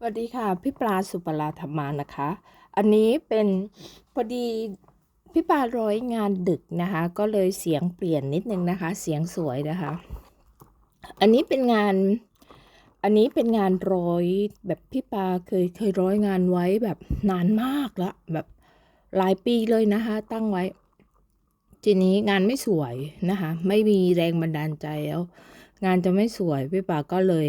สวัสดีค่ะ พี่ปลาสุปราธรรมานะคะ อันนี้เป็นพอดีพี่ปลาร้อยงานดึกนะคะ ก็เลยเสียงเปลี่ยนนิดนึงนะคะ เสียงสวยนะคะ อันนี้เป็นงาน อันนี้เป็นงานร้อยแบบพี่ปลาเคยเคยร้อยงานไว้แบบนานมากแล้วแบบหลายปีเลยนะคะ ตั้งไว้ ทีนี้งานไม่สวยนะคะ ไม่มีแรงบันดาลใจแล้ว งานจะไม่สวยพี่ปาก็เลย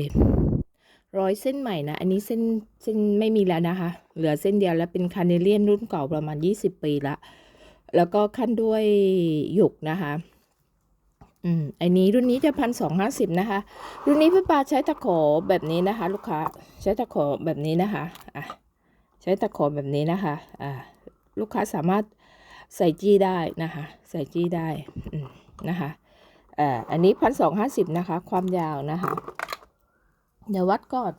ร้อยเส้นใหม่นะ อันนี้เส้นเส้นไม่มีแล้วนะคะ เหลือเส้นเดียวแล้วเป็นคาเนเลียนรุ่นเก่าประมาณ 20 ปีละ แล้วก็ขั้นด้วยหยุกนะคะ อืม อันนี้รุ่นนี้จะพันสองห้าสิบนะคะ รุ่นนี้พี่ปาใช้ตะขอแบบนี้นะคะ ลูกค้า ใช้ตะขอแบบนี้นะคะ อะ ใช้ตะขอแบบนี้นะคะ อ่า ลูกค้าสามารถใส่จี้ได้นะคะ ใส่จี้ได้ อืม นะคะ อ่า อันนี้พันสองห้าสิบนะคะ ความยาวนะคะ เดี๋ยววัดก่อน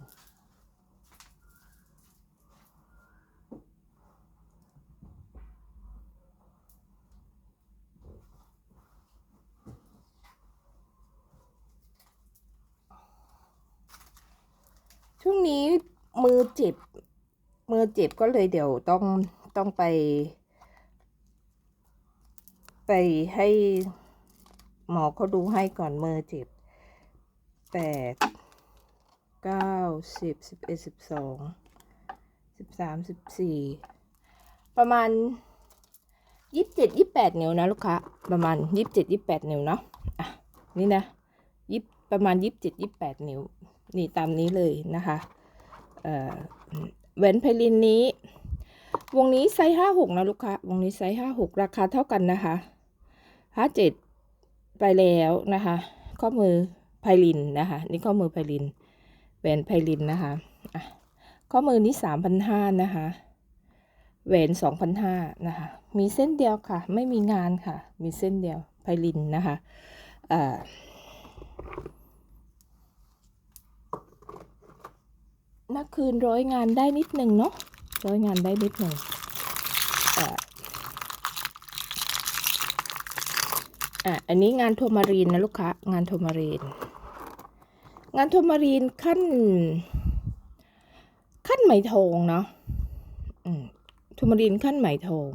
ช่วงนี้มือเจ็บ มือเจ็บก็เลยเดี๋ยวต้องต้องไป ไปให้หมอเขาดูให้ก่อนมือเจ็บแปด เก้าสิบสิบเอ็ดสิบสองสิบสามสิบสี่ประมาณยี่สิบเจ็ดยี่สิบแปดนิ้วนะลูกค้าประมาณยี่สิบเจ็ดยี่สิบแปดนิ้วเนาะอะนี่นะยี่ประมาณยี่สิบเจ็ดยี่สิบแปดนิ้วนี่ตามนี้เลยนะคะเอ่อแหวนไพลินนี้ วงนี้ไซส์ห้าหกนะลูกค้าวงนี้ไซส์ห้าหกราคาเท่ากันนะคะห้าเจ็ดไปแล้วนะคะ ข้อมือไพลินนะคะ นี่ข้อมือไพลิน แหวนไพลินนะคะอะข้อมือนี้สามพันห้านะคะแหวนสองพันห้านะคะ มีเส้นเดียวค่ะ ไม่มีงานค่ะ มีเส้นเดียวไพลินนะคะอ่านักคืนร้อยงานได้นิดหนึ่งเนาะร้อยงานได้นิดหนึ่งอ่ออะอันนี้งานโทมารีนนะลูกค้างานโทมารีน งานโทมารีนขั้น ขั้นไหมทองเนาะอืมโทมารีนขั้นไหมทอง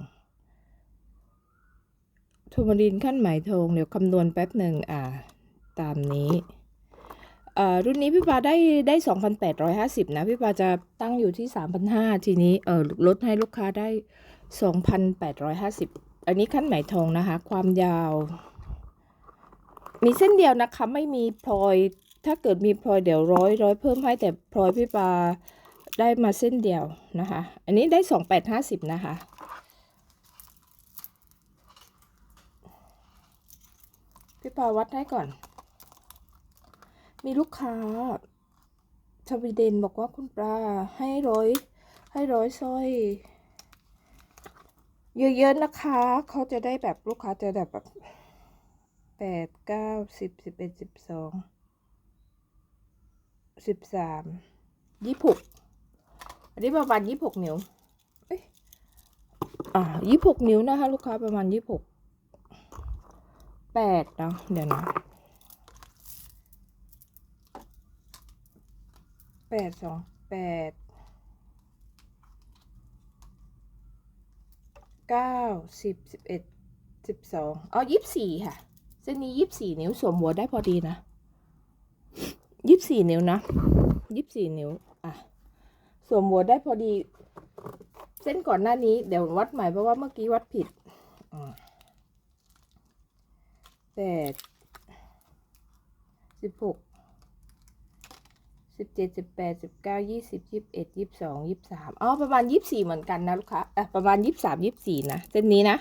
โทมารีนขั้นไหมทองเดี๋ยวคำนวณแป๊บหนึ่งอ่า ตามนี้อ่อรุ่นนี้พี่ปาได้ได้สองพันแปดร้อยห้าสิบนะ พี่ปาจะตั้งอยู่ที่สามพันห้าทีนี้เออลดให้ลูกค้าได้สองพันแปดร้อยห้าสิบอันนี้ขั้นไหมทองนะคะ ความยาว มีเส้นเดียวนะคะ ไม่มีพลอย ถ้าเกิดมีพลอยเดี๋ยวร้อยร้อยเพิ่มให้แต่พลอยพี่ปาได้มาเส้นเดียวนะคะ อันนี้ได้สองแปดห้าสิบนะคะ พี่ปาวัดให้ก่อน มีลูกค้าสวีเดนบอกว่าคุณปลาให้ร้อยให้ร้อยสร้อยเยอะๆนะคะ เขาจะได้แบบลูกค้าจะแบบแบบแปดเก้าสิบสิบเอ็ดสิบสอง สิบสามยี่หกอันนี้ประมาณยี่หกนิ้วเอ้ยอ่ายี่หกนิ้วนะคะ ลูกค้าประมาณยี่หกแปดเนาะเดี๋ยวนะแปดสองแปดเก้าสิบสิบเอ็ดสิบสองอ๋อยี่สิบสี่ค่ะ เส้นนี้ยี่สิบสี่นิ้วสวมหัวได้พอดีนะ ยี่สิบสี่นิ้วนะยี่สิบสี่นิ้ว อะ สวมหัวได้พอดี เส้นก่อนหน้านี้ เดี๋ยววัดใหม่เพราะว่าเมื่อกี้วัดผิดอ่าแปดสิบหกสิบเจ็ดสิบแปดสิบเก้ายี่สิบยี่สิบเอ็ดยี่สิบสองยี่สิบสามอ๋อประมาณยี่สิบสี่เหมือนกันนะลูกค้าอะประมาณยี่สิบสามยี่สิบสี่นะเส้นนี้นะ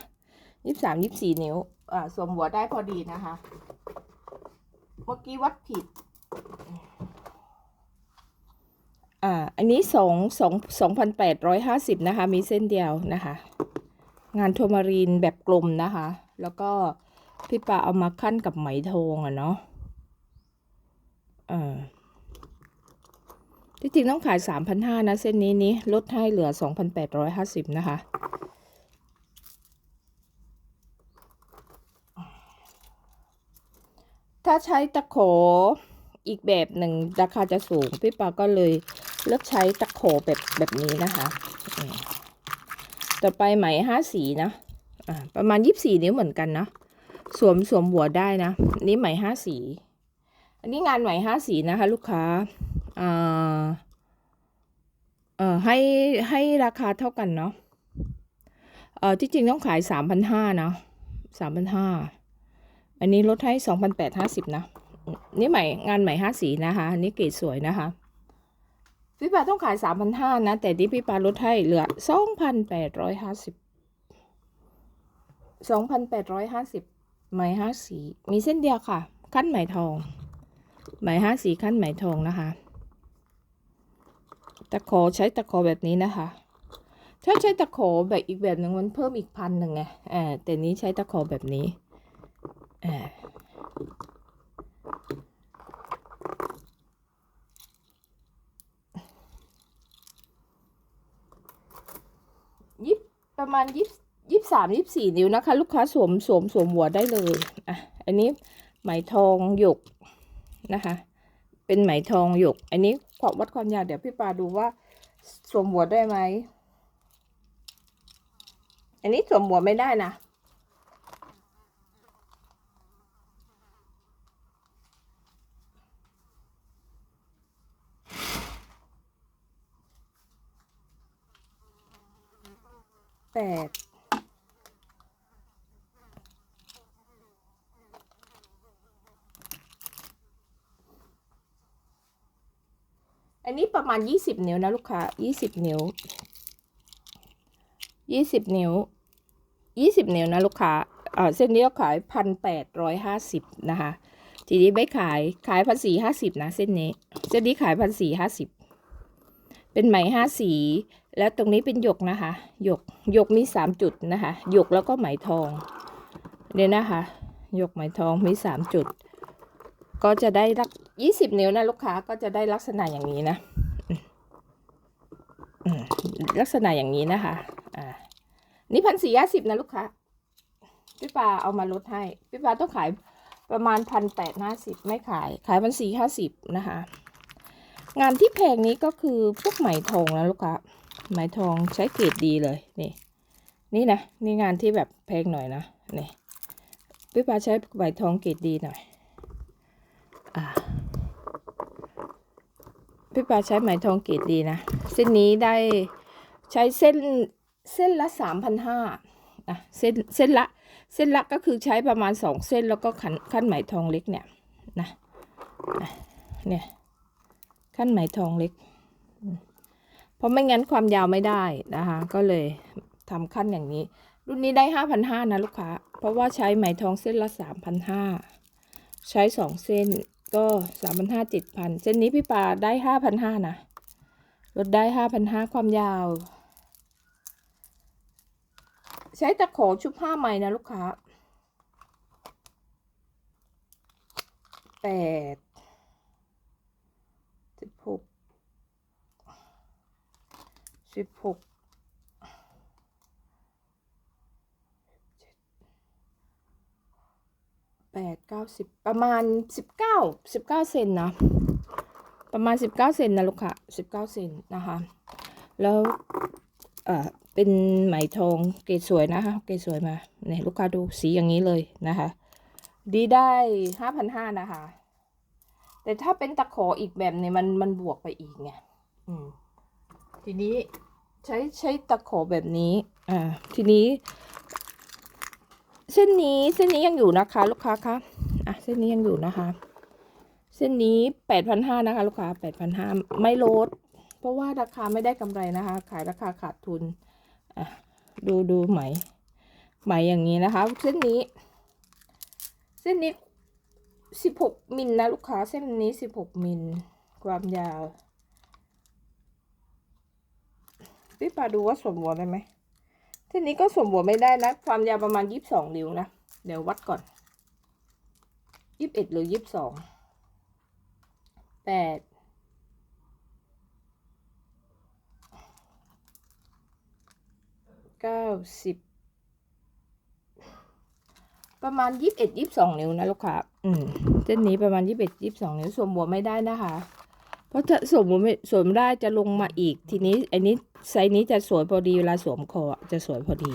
ยี่สิบสามยี่สิบสี่นิ้วอ่าสวมหัวได้พอดีนะคะ เมื่อกี้วัดผิด อ่า อันนี้สองสองสองพันแปดร้อยห้าสิบนะคะ มีเส้นเดียวนะคะ งานโทมารีนแบบกลมนะคะ แล้วก็พี่ปาเอามาขั้นกับไหมทองอะเนาะอ่าที่จริงต้องขาย 3,500 นะ เส้นนี้นี้ลดให้เหลือ 2,850 นะคะ ถ้าใช้ตะโข อีกแบบหนึ่งราคาจะสูง พี่ปาก็เลยเลือกใช้ตะโขแบบแบบนี้นะคะ ต่อไปไหมห้าสีนะอ่าประมาณยี่สี่นิ้วเหมือนกันนะ สวมสวมหัวได้นะ นี่ไหมห้าสี อันนี้งานไหมห้าสีนะคะ ลูกค้าอ่าเอ่อให้ให้ราคาเท่ากันเนาะเอ่อที่จริงต้องขายสามพันห้านะสามพันห้าอันนี้ลดให้สองพันแปดห้าสิบนะ นี่ไหม่งานไหม่ห้าสีนะคะอันนี่เกรดสวยนะคะ พี่ปาต้องขายสามพันห้านะ แต่ที่พี่ปาลดให้เหลือสองพันแปดร้อยห้าสิบสองพันแปดร้อยห้าสิบไหมห้าสีมีเส้นเดียวค่ะ ขั้นไหมทองไหมห้าสีขั้นไหมทองนะคะ ตะขอใช้ตะขอแบบนี้นะคะ ถ้าใช้ตะขอแบบอีกแบบหนึ่งมันเพิ่มอีกพันหนึ่งไงอ่าแต่นี้ใช้ตะขอแบบนี้อ่า ยิบประมาณยิบยิบสามยิบสี่นิ้วนะคะ ลูกค้าสวมสวมสวมหัวได้เลยอะอันนี้ไหมทองหยกนะคะ เป็นไหมทองหยก อันนี้ความวัดความยาวเดี๋ยวพี่ปาดูว่าสวมหัวได้ไหมอันนี้สวมหัวไม่ได้นะ แปดอันนี้ประมาณยี่สิบนิ้วนะลูกค้ายี่สิบนิ้วยี่สิบนิ้วยี่สิบนิ้วนะลูกค้าเอ่อเส้นนี้ก็ขายพันแปดร้อยห้าสิบนะคะ ทีนี้ไม่ขายขายพันสี่ห้าสิบนะเส้นนี้ เส้นนี้ขายพันสี่ห้าสิบ เป็นไหมห้าสี แล้วตรงนี้เป็นหยกนะคะ หยก หยกมีสามจุดนะคะ หยกแล้วก็ไหมทองเนี่ยนะคะ หยกไหมทองมีสามจุด ก็จะได้ลักยี่สิบนิ้วนะลูกค้าก็จะได้ลักษณะอย่างนี้นะลักษณะอย่างนี้นะคะ อ่า นี่พันสี่ห้าสิบนะลูกค้า พี่ปาเอามาลดให้ พี่ปาต้องขายประมาณพันแปดห้าสิบไม่ขาย ขายพันสี่ห้าสิบนะคะ งานที่แพงนี้ก็คือพวกไหมทองนะลูกค้าไหมทองใช้เกรดดีเลยนี่ นี่นะนี่งานที่แบบแพงหน่อยนะนี่พี่ปาใช้ไหมทองเกรดดีหน่อยอ่าพี่ปาใช้ไหมทองเกรดดีนะเส้นนี้ได้ใช้เส้นเส้นละสามพันห้าอะเส้นเส้นละเส้นละก็คือใช้ประมาณสองเส้นแล้วก็ขั้นขั้นไหมทองเล็กเนี่ยนะเนี่ย ขั้นไหมทองเล็ก เพราะไม่งั้นความยาวไม่ได้นะคะ ก็เลยทำขั้นอย่างนี้ รุ่นนี้ได้ห้าพันห้านะลูกค้า เพราะว่าใช้ไหมทองเส้นละสามพันห้าใช้สองเส้นก็สามพันห้าเจ็ดพันเส้นนี้พี่ปาได้ห้าพันห้านะลดได้ห้าพันห้าความยาว ใช้ตะขอชุบผ้าไหมนะลูกค้าแปด สิบหกสิบหกแปดเก้าสิบประมาณสิบเก้าสิบเก้าเซนนะ ประมาณสิบเก้าเซนนะลูกค้าสิบเก้าเซนนะคะ แล้วเอ่อเป็นไหมทองเกรดสวยนะคะ เกรดสวยมาเนี่ยลูกค้าดูสีอย่างนี้เลยนะคะ ดีได้ห้าพันห้านะคะ แต่ถ้าเป็นตะขออีกแบบเนี่ยมันมันบวกไปอีกไงอืมทีนี้ใช้ใช้ตะขอแบบนี้ อ่า ทีนี้ เส้นนี้เส้นนี้ยังอยู่นะคะ ลูกค้าคะอะเส้นนี้ยังอยู่นะคะ เส้นนี้แปดพันห้านะคะ ลูกค้าแปดพันห้าไม่ลด เพราะว่าราคาไม่ได้กำไรนะคะ ขายราคาขาดทุน อะ ดูดูไหมไหมอย่างนี้นะคะ เส้นนี้ เส้นนี้ สิบหกมิลนะลูกค้าเส้นนี้สิบหกมิลความยาวพี่ปาดูว่าสมหัวได้ไหมเส้นนี้ก็สมหัวไม่ได้นะ ความยาวประมาณยี่สิบสองนิ้วนะ เดี๋ยววัดก่อนยี่สิบเอ็ดหรือยี่สิบสองแปดเก้าสิบ ประมาณยี่สิบเอ็ดยี่สิบสองนิ้วนะลูกค้าอืมเส้นนี้ประมาณยี่สิบเอ็ดยี่สิบสองนิ้วสวมหัวไม่ได้นะคะ เพราะจะสวมไม่สวมได้จะลงมาอีก ทีนี้อันนี้ไซส์นี้จะสวยพอดีเวลาสวมคอจะสวยพอดี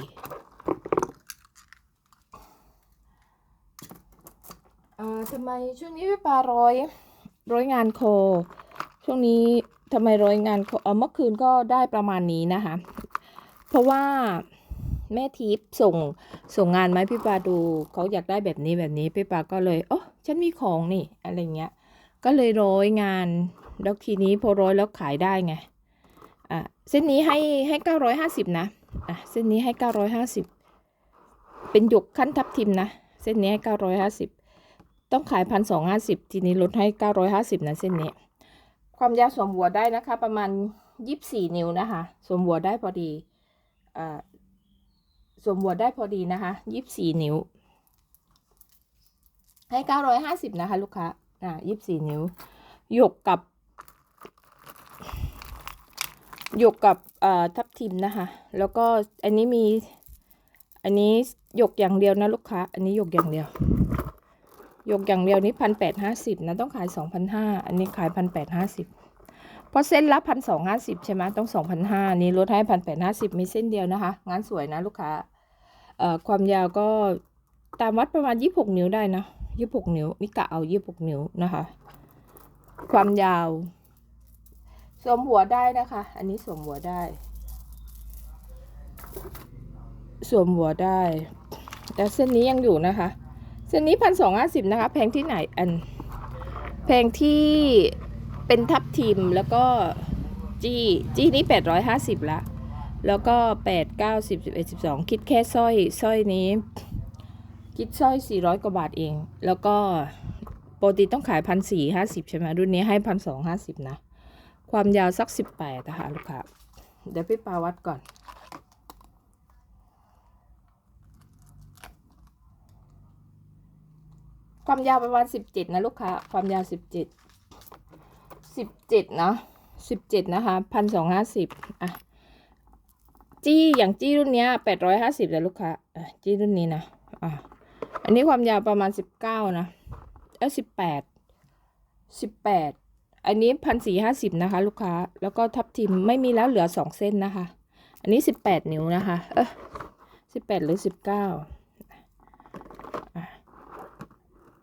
อ่าทำไมช่วงนี้พี่ปลาร้อยร้อยงานโค ช่วงนี้ทำไมร้อยงานโคเออเมื่อคืนก็ได้ประมาณนี้นะคะ เพราะว่า แม่ทิพย์ส่งส่งงานมาให้พี่ปาดูเขาอยากได้แบบนี้แบบนี้พี่ปาก็เลยโอ้ฉันมีของนี่อะไรเงี้ยก็เลยร้อยงานแล้วทีนี้พอร้อยแล้วขายได้ไงอะเส้นนี้ให้ให้เก้าร้อยห้าสิบนะอะเส้นนี้ให้เก้าร้อยห้าสิบเป็นหยกขั้นทับทิมนะเส้นนี้ให้เก้าร้อยห้าสิบต้องขายพันสองห้าสิบทีนี้ลดให้เก้าร้อยห้าสิบนะเส้นนี้ความยาวสวมหัวได้นะคะ ประมาณยี่สิบสี่นิ้วนะคะสวมหัวได้พอดีอ่า สวมหัวได้พอดีนะคะยี่สิบสี่นิ้ว ให้เก้าร้อยห้าสิบนะคะ ลูกค้าอ่ายี่สิบสี่นิ้ว หยกกับ หยกกับอ่าทับทิมนะคะ แล้วก็อันนี้มี อันนี้หยกอย่างเดียวนะลูกค้า อันนี้หยกอย่างเดียว หยกอย่างเดียวนี้พันแปดห้าสิบนะต้องขายสองพันห้าอันนี้ขายพันแปดห้าสิบ เพราะเส้นละพันสองห้าสิบใช่ไหมต้องสองพันห้านี้ลดให้พันแปดห้าสิบมีเส้นเดียวนะคะ งานสวยนะลูกค้าเอ่อความยาวก็ตามวัดประมาณยี่หกนิ้วได้นะยี่หกนิ้วนี่กะเอายี่หกนิ้วนะคะ ความยาวสวมหัวได้นะคะ อันนี้สวมหัวได้สวมหัวได้ แต่เส้นนี้ยังอยู่นะคะ เส้นนี้พันสองห้าสิบนะคะ แพงที่ไหนอัน แพงที่ เป็นทับทิมแล้วก็จี้จี้นี้แปดร้อยห้าสิบละ แล้วก็แปดเก้าสิบสิบเอ็ดสิบสองคิดแค่สร้อยสร้อยนี้ คิดสร้อยสี่ร้อยกว่าบาทเอง แล้วก็ปกติต้องขายพันสี่ห้าสิบใช่ไหมรุ่นนี้ให้พันสองห้าสิบนะ ความยาวสักสิบแปดนะคะลูกค้าเดี๋ยวพี่ปาวัดก่อนความยาวประมาณสิบเจ็ดนะลูกค้า ความยาวสิบเจ็ด สิบเจ็ดเนาะสิบเจ็ดนะคะพันสองห้าสิบอะ จี้อย่างจี้รุ่นเนี้ยแปดร้อยห้าสิบเลยลูกค้าจี้รุ่นนี้นะอะอันนี้ความยาวประมาณสิบเก้านะเออสิบแปดสิบแปดอันนี้พันสี่ห้าสิบนะคะ ลูกค้า แล้วก็ทับทิมไม่มีแล้วเหลือสองเส้นนะคะ อันนี้สิบแปดนิ้วนะคะ เออสิบแปดหรือสิบเก้า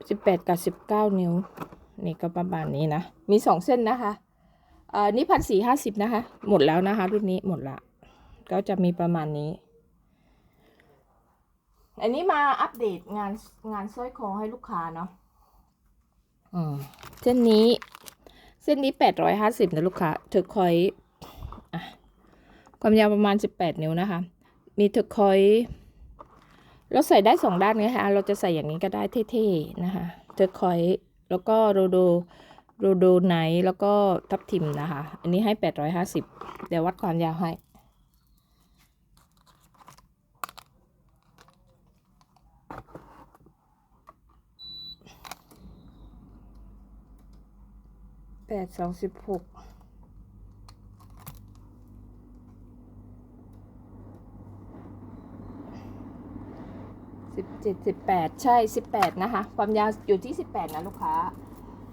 สิบแปดกับสิบเก้านิ้ว นี่ก็ประมาณนี้นะ มีสองเส้นนะคะเอ่อนี่พันสี่ห้าสิบนะคะ หมดแล้วนะคะ รุ่นนี้หมดละ ก็จะมีประมาณนี้ อันนี้มาอัปเดตงานงานสร้อยคอให้ลูกค้าเนาะอืมเส้นนี้เส้นนี้แปดร้อยห้าสิบนะลูกค้าเทอร์คอยส์อะความยาวประมาณสิบแปดนิ้วนะคะ มีเทอร์คอยส์เราใส่ได้สองด้านไงคะเราจะใส่อย่างนี้ก็ได้เท่ๆนะคะเทอร์คอยส์ แล้วก็โรโดโรโดไนท์แล้วก็ทับทิมนะคะ อันนี้ให้แปดร้อยห้าสิบเดี๋ยววัดความยาวให้แปดสองสิบหกสิบเจ็ดสิบแปดใช่สิบแปดนะคะ ความยาวอยู่ที่สิบแปดนะลูกค้า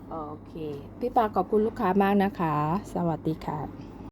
โอเค พี่ปาขอบคุณลูกค้ามากนะคะ สวัสดีค่ะ